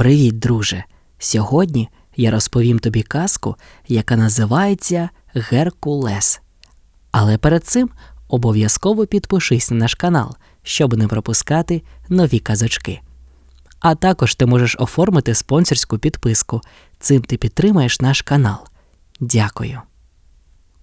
Привіт, друже! Сьогодні я розповім тобі казку, яка називається Геркулес. Але перед цим обов'язково підпишись на наш канал, щоб не пропускати нові казочки. А також ти можеш оформити спонсорську підписку. Цим ти підтримаєш наш канал. Дякую.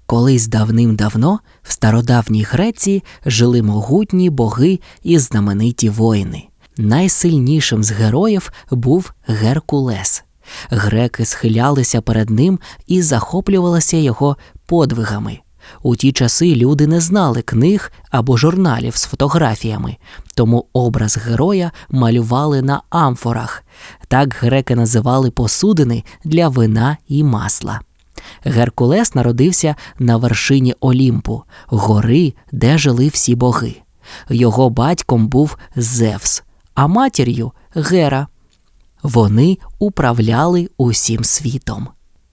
Колись давним-давно в стародавній Греції жили могутні боги і знамениті воїни. Найсильнішим з героїв був Геркулес. Греки схилялися перед ним і захоплювалися його подвигами. У ті часи люди не знали книг або журналів з фотографіями, тому образ героя малювали на амфорах. Так греки називали посудини для вина і масла. Геркулес народився на вершині Олімпу, гори, де жили всі боги. Його батьком був Зевс, а матір'ю Гера. Вони управляли усім світом.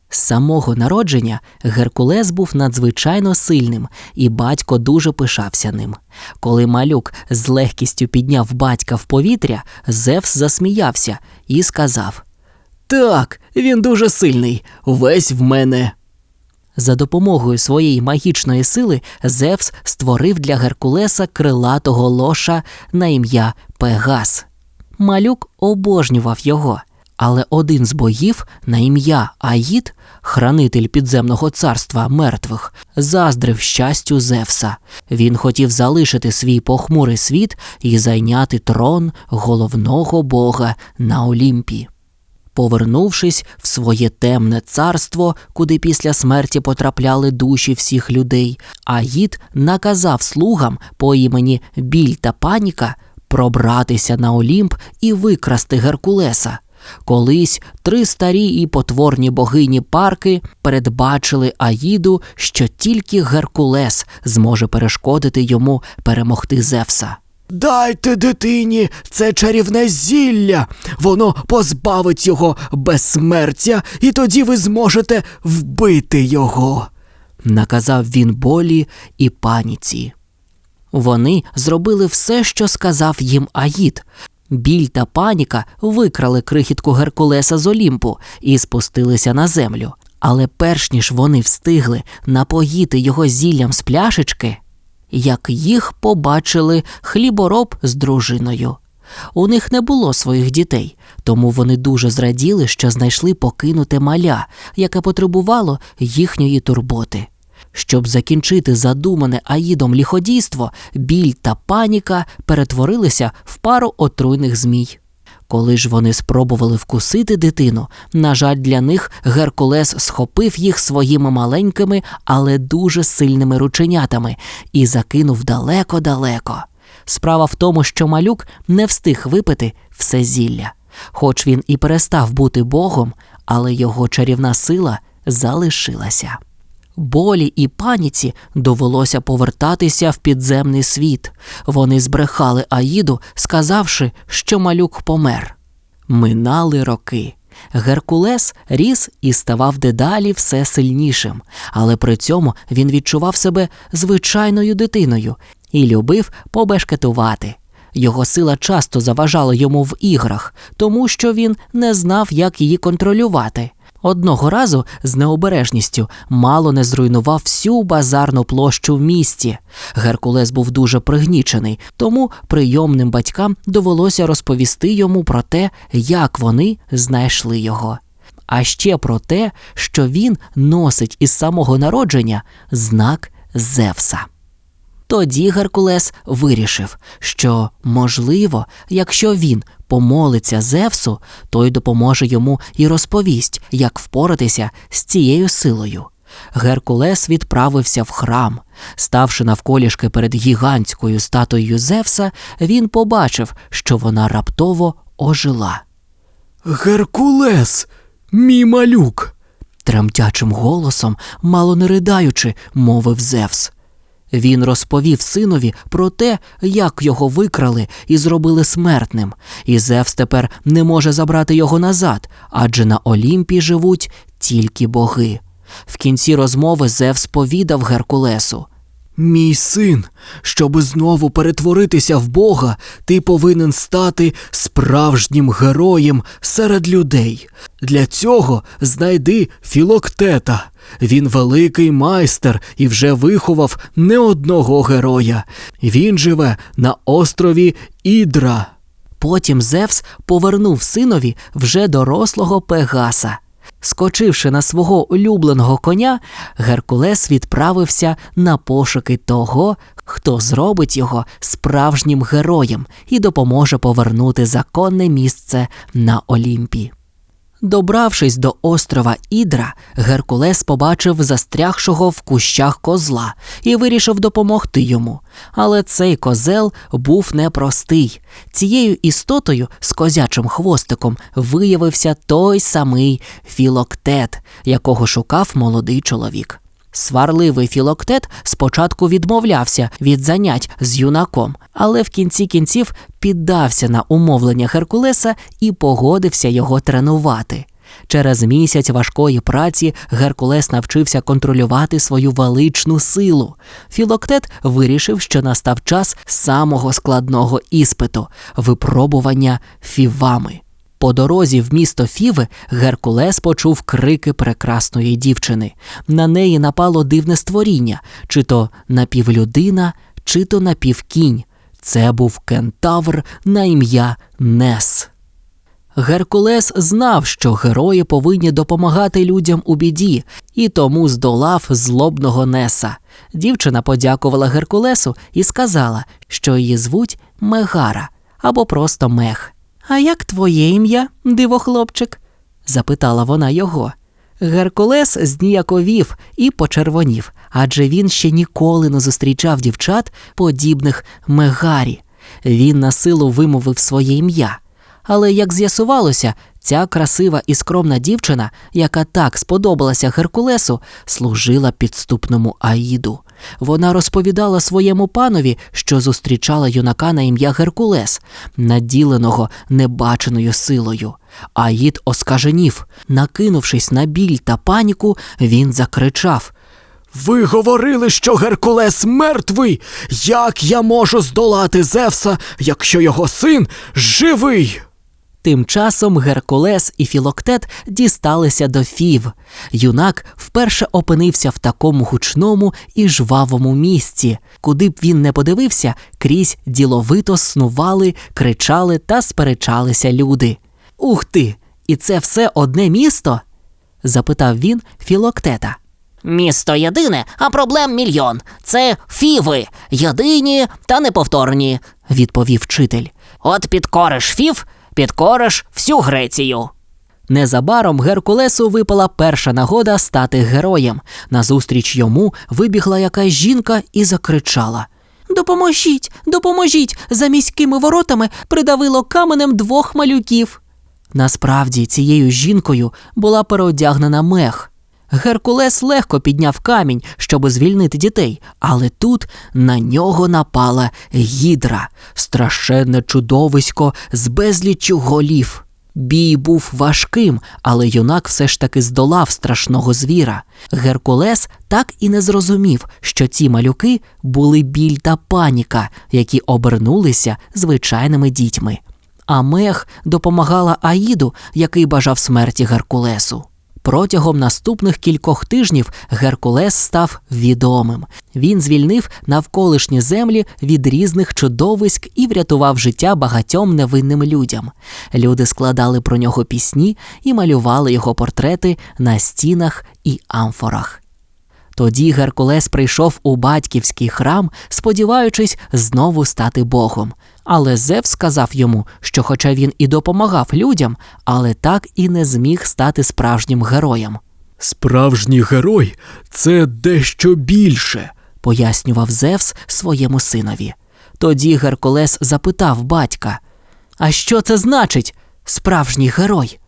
З самого народження Геркулес був надзвичайно сильним, і батько дуже пишався ним. Коли малюк з легкістю підняв батька в повітря, Зевс засміявся і сказав: Так, він дуже сильний, весь в мене. За допомогою своєї магічної сили Зевс створив для Геркулеса крилатого лоша на ім'я Пегас. Малюк обожнював його, але один з боїв на ім'я Аїд, хранитель підземного царства мертвих, заздрив щастю Зевса. Він хотів залишити свій похмурий світ і зайняти трон головного бога на Олімпі. Повернувшись в своє темне царство, куди після смерті потрапляли душі всіх людей, Аїд наказав слугам по імені Біль та Паніка пробратися на Олімп і викрасти Геркулеса. Колись три старі і потворні богині парки передбачили Аїду, що тільки Геркулес зможе перешкодити йому перемогти Зевса. Дайте дитині це чарівне зілля. Воно позбавить його безсмертя, і тоді ви зможете вбити його. наказав він болі і паніці. Вони зробили все, що сказав їм Аїд. Біль та паніка викрали крихітку Геркулеса з Олімпу і спустилися на землю. Але перш ніж вони встигли напоїти його зіллям з пляшечки, як їх побачили хлібороб з дружиною. У них не було своїх дітей, тому вони дуже зраділи, що знайшли покинуте маля, яке потребувало їхньої турботи. Щоб закінчити задумане Аїдом ліходійство, біль та паніка перетворилися в пару отруйних змій. Коли ж вони спробували вкусити дитину, на жаль, для них Геркулес схопив їх своїми маленькими, але дуже сильними рученятами і закинув далеко-далеко. Справа в тому, що малюк не встиг випити все зілля. Хоч він і перестав бути богом, але його чарівна сила залишилася. Болі і паніці довелося повертатися в підземний світ. Вони збрехали Аїду, сказавши, що малюк помер. Минали роки. Геркулес ріс і ставав дедалі все сильнішим, але при цьому він відчував себе звичайною дитиною і любив побешкетувати. Його сила часто заважала йому в іграх, тому що він не знав, як її контролювати. Одного разу з необережністю мало не зруйнував всю базарну площу в місті. Геркулес був дуже пригнічений, тому прийомним батькам довелося розповісти йому про те, як вони знайшли його. А ще про те, що він носить із самого народження знак Зевса. Тоді Геркулес вирішив, що, можливо, якщо він помолиться Зевсу, той допоможе йому і розповість, як впоратися з цією силою. Геркулес відправився в храм. Ставши навколішки перед гігантською статуєю Зевса, він побачив, що вона раптово ожила. Геркулес, мій малюк. Тремтячим голосом, мало не ридаючи, мовив Зевс. Він розповів синові про те, як його викрали і зробили смертним, і Зевс тепер не може забрати його назад, адже на Олімпі живуть тільки боги. В кінці розмови Зевс повідав Геркулесу Мій син, щоби знову перетворитися в Бога, ти повинен стати справжнім героєм серед людей. Для цього знайди філоктета. Він великий майстер і вже виховав не одного героя. Він живе на острові Ідра. Потім Зевс повернув синові вже дорослого Пегаса. Скочивши на свого улюбленого коня, Геркулес відправився на пошуки того, хто зробить його справжнім героєм і допоможе повернути законне місце на Олімпі. Добравшись до острова Ідра, Геркулес побачив застрягшого в кущах козла і вирішив допомогти йому. Але цей козел був непростий. Цією істотою з козячим хвостиком виявився той самий філоктет, якого шукав молодий чоловік. Сварливий філоктет спочатку відмовлявся від занять з юнаком, але в кінці кінців піддався на умовлення Геркулеса і погодився його тренувати. Через місяць важкої праці Геркулес навчився контролювати свою величну силу. Філоктет вирішив, що настав час самого складного іспиту випробування фівами. По дорозі в місто Фіви Геркулес почув крики прекрасної дівчини. На неї напало дивне створіння, чи то напівлюдина, чи то напівкінь. Це був кентавр на ім'я Нес. Геркулес знав, що герої повинні допомагати людям у біді, і тому здолав злобного Неса. Дівчина подякувала Геркулесу і сказала, що її звуть Мегара або просто Мех. А як твоє ім'я, дивохлопчик? запитала вона його. Геркулес зніяковів і почервонів, адже він ще ніколи не зустрічав дівчат, подібних Мегарі. Він на силу вимовив своє ім'я. Але, як з'ясувалося, ця красива і скромна дівчина, яка так сподобалася Геркулесу, служила підступному Аїду. Вона розповідала своєму панові, що зустрічала юнака на ім'я Геркулес, наділеного небаченою силою. Аїд оскаженів. Накинувшись на біль та паніку, він закричав. Ви говорили, що Геркулес мертвий. Як я можу здолати Зевса, якщо його син живий? Тим часом Геркулес і Філоктет дісталися до Фів. Юнак вперше опинився в такому гучному і жвавому місці, куди б він не подивився, крізь діловито снували, кричали та сперечалися люди. Ух ти! І це все одне місто? запитав він Філоктета. Місто єдине, а проблем мільйон. Це фіви, єдині та неповторні. відповів вчитель. От підкориш фів, підкориш всю Грецію. Незабаром Геркулесу випала перша нагода стати героєм. Назустріч йому вибігла якась жінка і закричала. Допоможіть, допоможіть! За міськими воротами придавило каменем двох малюків. Насправді цією жінкою була переодягнена мех. Геркулес легко підняв камінь, щоб звільнити дітей, але тут на нього напала гідра, страшенне чудовисько з безліччю голів. Бій був важким, але юнак все ж таки здолав страшного звіра. Геркулес так і не зрозумів, що ці малюки були біль та паніка, які обернулися звичайними дітьми. А мех допомагала Аїду, який бажав смерті Геркулесу. Протягом наступних кількох тижнів Геркулес став відомим. Він звільнив навколишні землі від різних чудовиськ і врятував життя багатьом невинним людям. Люди складали про нього пісні і малювали його портрети на стінах і амфорах. Тоді Геркулес прийшов у батьківський храм, сподіваючись знову стати Богом. Але Зевс сказав йому, що, хоча він і допомагав людям, але так і не зміг стати справжнім героєм, Справжній герой це дещо більше. пояснював Зевс своєму синові. Тоді Геркулес запитав батька: А що це значить, справжній герой?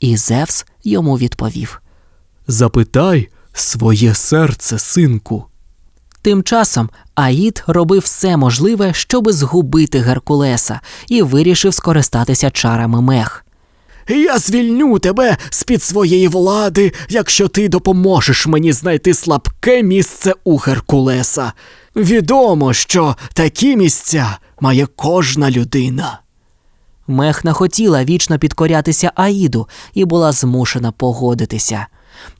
І Зевс йому відповів. Запитай своє серце, синку. Тим часом Аїд робив все можливе, щоби згубити Геркулеса, і вирішив скористатися чарами мех. Я звільню тебе з-під своєї влади, якщо ти допоможеш мені знайти слабке місце у Геркулеса. Відомо, що такі місця має кожна людина. Мех не хотіла вічно підкорятися Аїду і була змушена погодитися.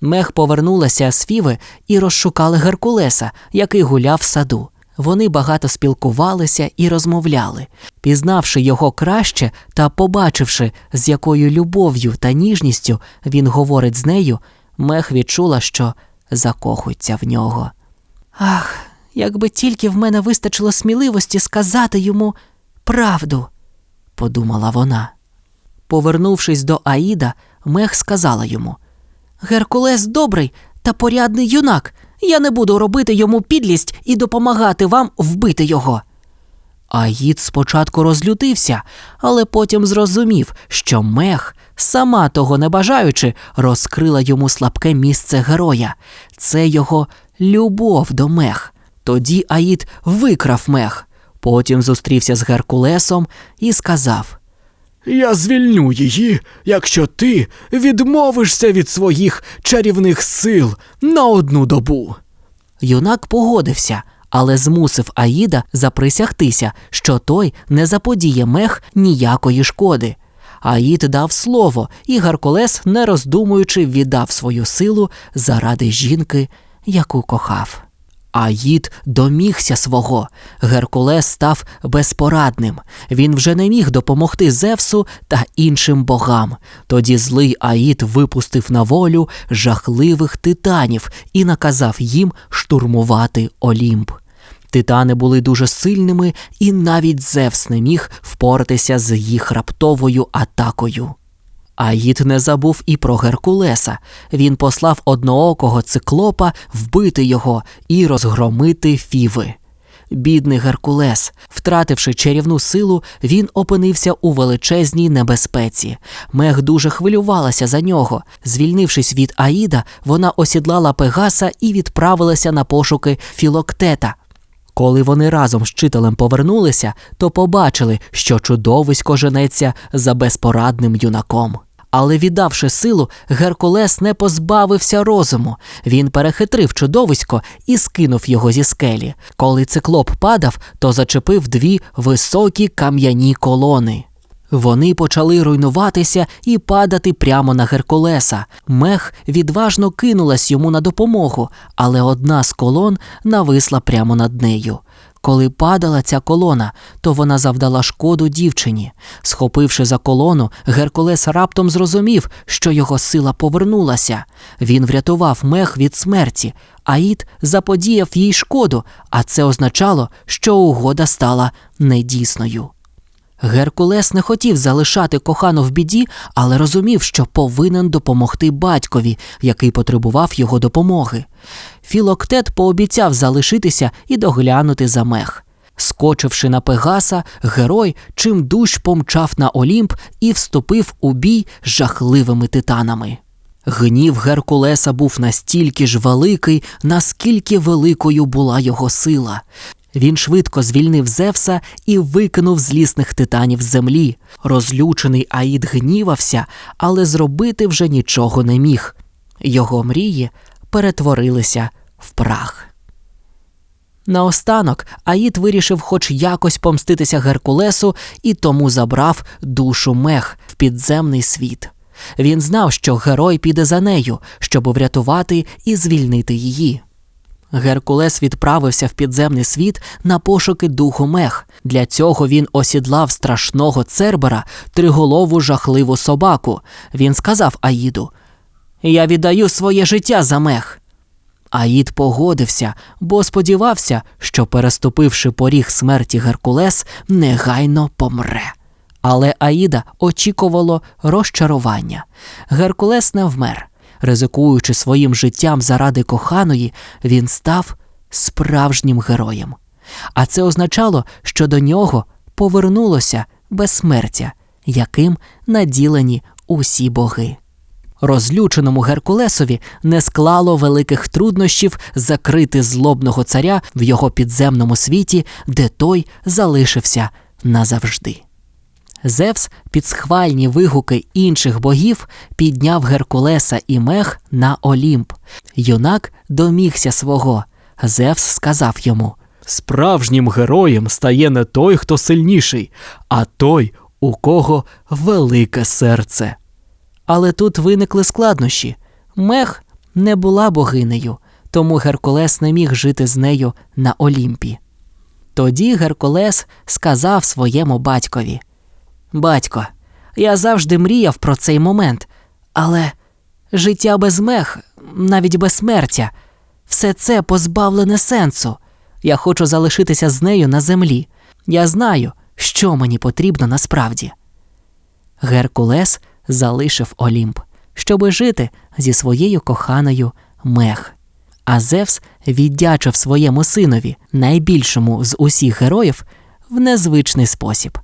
Мех повернулася з Фіви і розшукали Геркулеса, який гуляв в саду. Вони багато спілкувалися і розмовляли. Пізнавши його краще та побачивши, з якою любов'ю та ніжністю він говорить з нею, Мех відчула, що закохується в нього. Ах, якби тільки в мене вистачило сміливості сказати йому правду, подумала вона. Повернувшись до Аїда, Мех сказала йому Геркулес добрий та порядний юнак. Я не буду робити йому підлість і допомагати вам вбити його. Аїд спочатку розлютився, але потім зрозумів, що мех, сама того не бажаючи, розкрила йому слабке місце героя. Це його любов до мех. Тоді Аїд викрав мех, потім зустрівся з Геркулесом і сказав. Я звільню її, якщо ти відмовишся від своїх чарівних сил на одну добу. Юнак погодився, але змусив Аїда заприсягтися, що той не заподіє мех ніякої шкоди. Аїд дав слово, і Геркулес, не роздумуючи, віддав свою силу заради жінки, яку кохав. Аїд домігся свого. Геркулес став безпорадним. Він вже не міг допомогти Зевсу та іншим богам. Тоді злий Аїд випустив на волю жахливих титанів і наказав їм штурмувати Олімп. Титани були дуже сильними, і навіть Зевс не міг впоратися з їх раптовою атакою. Аїд не забув і про Геркулеса. Він послав одноокого циклопа вбити його і розгромити фіви. Бідний Геркулес, втративши чарівну силу, він опинився у величезній небезпеці. Мех дуже хвилювалася за нього. Звільнившись від Аїда, вона осідлала Пегаса і відправилася на пошуки Філоктета. Коли вони разом з вчителем повернулися, то побачили, що чудовисько женеться за безпорадним юнаком. Але віддавши силу, Геркулес не позбавився розуму. Він перехитрив чудовисько і скинув його зі скелі. Коли циклоп падав, то зачепив дві високі кам'яні колони. Вони почали руйнуватися і падати прямо на Геркулеса. Мех відважно кинулась йому на допомогу, але одна з колон нависла прямо над нею. Коли падала ця колона, то вона завдала шкоду дівчині. Схопивши за колону, Геркулес раптом зрозумів, що його сила повернулася. Він врятував мех від смерті. Аїд заподіяв їй шкоду, а це означало, що угода стала недійсною. Геркулес не хотів залишати кохану в біді, але розумів, що повинен допомогти батькові, який потребував його допомоги. Філоктет пообіцяв залишитися і доглянути за мех. Скочивши на Пегаса, герой чим душ помчав на Олімп і вступив у бій з жахливими титанами. Гнів Геркулеса був настільки ж великий, наскільки великою була його сила. Він швидко звільнив Зевса і викинув злісних титанів з землі. Розлючений Аїд гнівався, але зробити вже нічого не міг. Його мрії перетворилися в прах. Наостанок Аїд вирішив хоч якось помститися Геркулесу і тому забрав душу мех в підземний світ. Він знав, що герой піде за нею, щоб врятувати і звільнити її. Геркулес відправився в підземний світ на пошуки духу мех. Для цього він осідлав страшного цербера, триголову жахливу собаку. Він сказав Аїду: Я віддаю своє життя за мех. Аїд погодився, бо сподівався, що, переступивши поріг смерті Геркулес, негайно помре. Але Аїда очікувало розчарування. Геркулес не вмер. Ризикуючи своїм життям заради коханої, він став справжнім героєм. А це означало, що до нього повернулося безсмертя, яким наділені усі боги. Розлюченому Геркулесові не склало великих труднощів закрити злобного царя в його підземному світі, де той залишився назавжди. Зевс під схвальні вигуки інших богів підняв Геркулеса і Мех на Олімп. Юнак домігся свого. Зевс сказав йому: Справжнім героєм стає не той, хто сильніший, а той, у кого велике серце. Але тут виникли складнощі. Мех не була богинею, тому Геркулес не міг жити з нею на Олімпі. Тоді Геркулес сказав своєму батькові: Батько, я завжди мріяв про цей момент, але життя без мех, навіть без смертя, все це позбавлене сенсу. Я хочу залишитися з нею на землі. Я знаю, що мені потрібно насправді. Геркулес залишив Олімп, щоби жити зі своєю коханою Мех. А Зевс віддячив своєму синові, найбільшому з усіх героїв, в незвичний спосіб.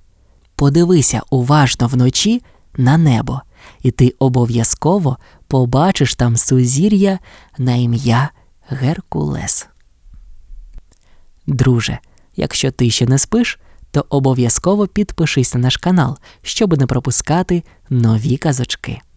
Подивися уважно вночі на небо, і ти обов'язково побачиш там сузір'я на ім'я Геркулес. Друже, якщо ти ще не спиш, то обов'язково підпишись на наш канал, щоб не пропускати нові казочки.